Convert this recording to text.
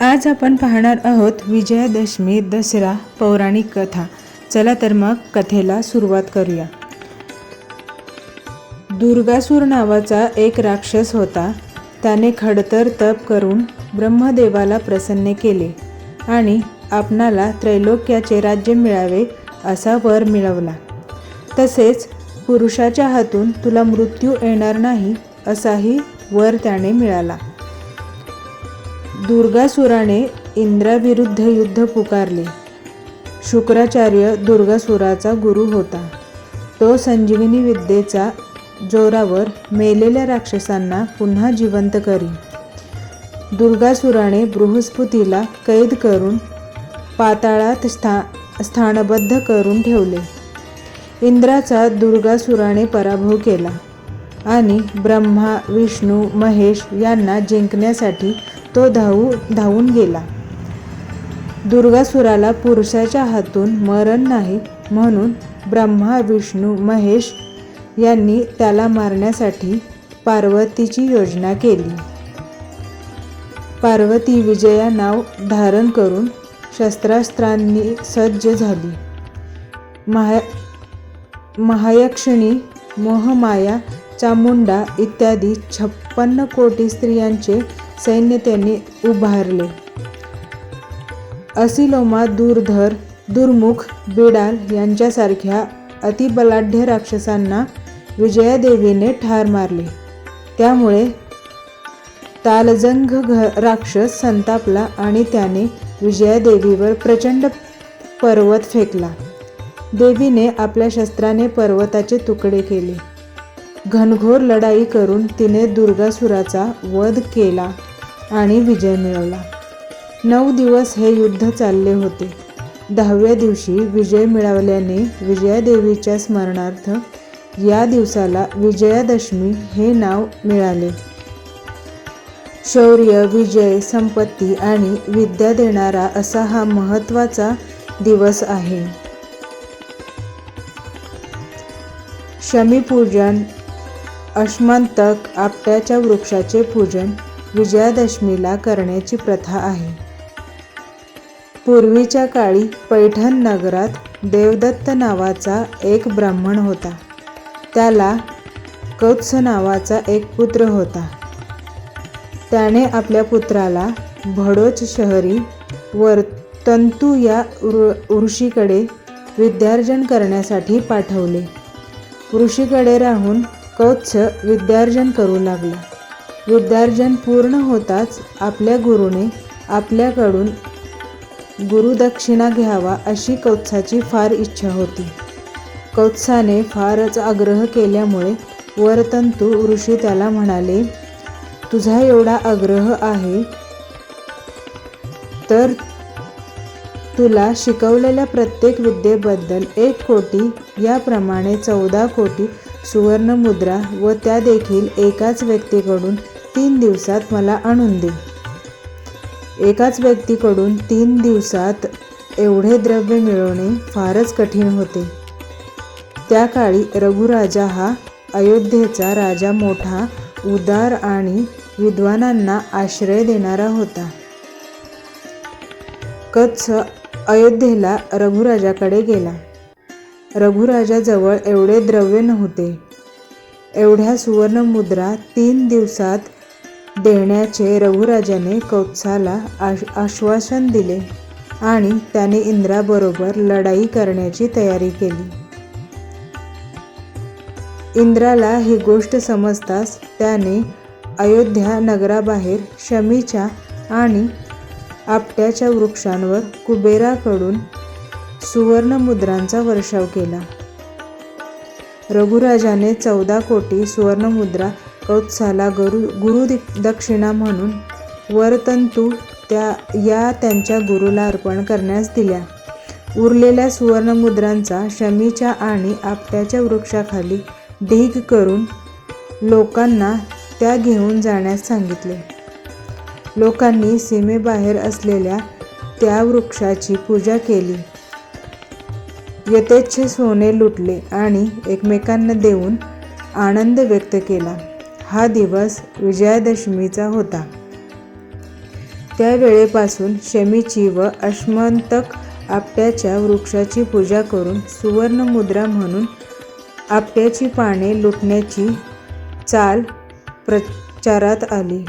आज आपण पाहणार आहोत विजयादशमी दसरा पौराणिक कथा. चला तर मग कथेला सुरुवात करूया. दुर्गासूर नावाचा एक राक्षस होता. त्याने खडतर तप करून ब्रह्मदेवाला प्रसन्न केले आणि आपणाला त्रैलोक्याचे राज्य मिळावे असा वर मिळवला. तसेच पुरुषाच्या हातून तुला मृत्यू येणार नाही असाही वर त्याने मिळाला. दुर्गासुराने इंद्राविरुद्ध युद्ध पुकारले. शुक्राचार्य दुर्गासुराचा गुरु होता. तो संजीवनी विद्येचा जोरावर मेलेल्या राक्षसांना पुन्हा जिवंत करी. दुर्गासुराने बृहस्पतीला कैद करून पाताळात स्था स्थानबद्ध करून ठेवले. इंद्राचा दुर्गासुराने पराभव केला. आणि ब्रह्मा विष्णू महेश यांना जिंकण्यासाठी तो धावू धावून गेला. दुर्गासुराला पुरुषाच्या हातून मरण नाही म्हणून ब्रह्मा विष्णू महेश यांनी त्याला मारण्यासाठी पार्वतीची योजना केली. पार्वती विजया नाव धारण करून शस्त्रास्त्रांनी सज्ज झाली. महा महायक्षिणी मोहमाया चामुंडा इत्यादी छप्पन्न कोटी स्त्रियांचे सैन्य त्यांनी उभारले. असिलोमा दूरधर दुर्मुख बिडाल यांच्यासारख्या अतिबलाढ्य राक्षसांना विजयादेवीने ठार मारले. त्यामुळे तालजंघ घ राक्षस संतापला आणि त्याने विजयादेवीवर प्रचंड पर्वत फेकला. देवीने आपल्या शस्त्राने पर्वताचे तुकडे केले. घनघोर लढाई करून तिने दुर्गासुराचा वध केला आणि विजय मिळवला. नऊ दिवस हे युद्ध चालले होते. दहाव्या दिवशी विजय मिळवल्याने विजयादेवीच्या स्मरणार्थ या दिवसाला विजयादशमी हे नाव मिळाले. शौर्य विजय संपत्ती आणि विद्या देणारा असा हा महत्त्वाचा दिवस आहे. शमीपूजन अश्मंतक आपट्याच्या वृक्षाचे पूजन विजयादशमीला करण्याची प्रथा आहे. पूर्वीच्या काळी पैठण नगरात देवदत्त नावाचा एक ब्राह्मण होता. त्याला कौत्स नावाचा एक पुत्र होता. त्याने आपल्या पुत्राला भडोच शहरी वर्तंतू या ऋषीकडे विद्यार्जन करण्यासाठी पाठवले. ऋषीकडे राहून कौत्स विद्यार्जन करू लागला. विद्यार्जन पूर्ण होताच आपल्या गुरुने आपल्याकडून गुरुदक्षिणा घ्यावा अशी कौत्साची फार इच्छा होती. कौत्साने फारच आग्रह केल्यामुळे वरतंतू ऋषी त्याला म्हणाले तुझा एवढा आग्रह आहे तर तुला शिकवलेल्या प्रत्येक विद्येबद्दल एक कोटी याप्रमाणे चौदा कोटी सुवर्णमुद्रा व त्या देखील एकाच व्यक्तीकडून तीन दिवसात मला आणून दे. एकाच व्यक्तीकडून तीन दिवसात एवढे द्रव्य मिळवणे फारच कठीण होते. त्या काळी रघुराजा हा अयोध्येचा राजा मोठा उदार आणि विद्वानांना आश्रय देणारा होता. कच्छ अयोध्येला रघुराजाकडे गेला. रघुराजाजवळ एवढे द्रव्य नव्हते. एवढ्या सुवर्णमुद्रा तीन दिवसात देण्याचे रघुराजाने कौत्साला आश आश्वासन दिले आणि त्याने इंद्राबरोबर लढाई करण्याची तयारी केली. इंद्राला ही गोष्ट समजताच त्याने अयोध्या नगराबाहेर शमीच्या आणि आपट्याच्या वृक्षांवर कुबेराकडून सुवर्णमुद्रांचा वर्षाव केला. रघुराजाने चौदा कोटी सुवर्णमुद्रा कौत्साला गुरु गुरु दक्षिणा म्हणून वरतंतू त्या या त्यांच्या गुरुला अर्पण करण्यास दिल्या. उरलेल्या सुवर्णमुद्रांचा शमीच्या आणि आपट्याच्या वृक्षाखाली ढीग करून लोकांना त्या घेऊन जाण्यास सांगितले. लोकांनी सीमेबाहेर असलेल्या त्या वृक्षाची पूजा केली. यथेच्छ सोने लुटले आणि एकमेकांना देऊन आनंद व्यक्त केला. हा दिवस विजयादशमीचा होता. त्यावेळेपासून शमीची व अश्मंतक आपट्याच्या वृक्षाची पूजा करून सुवर्णमुद्रा म्हणून आपट्याची पाने लुटण्याची चाल प्रचारात आली.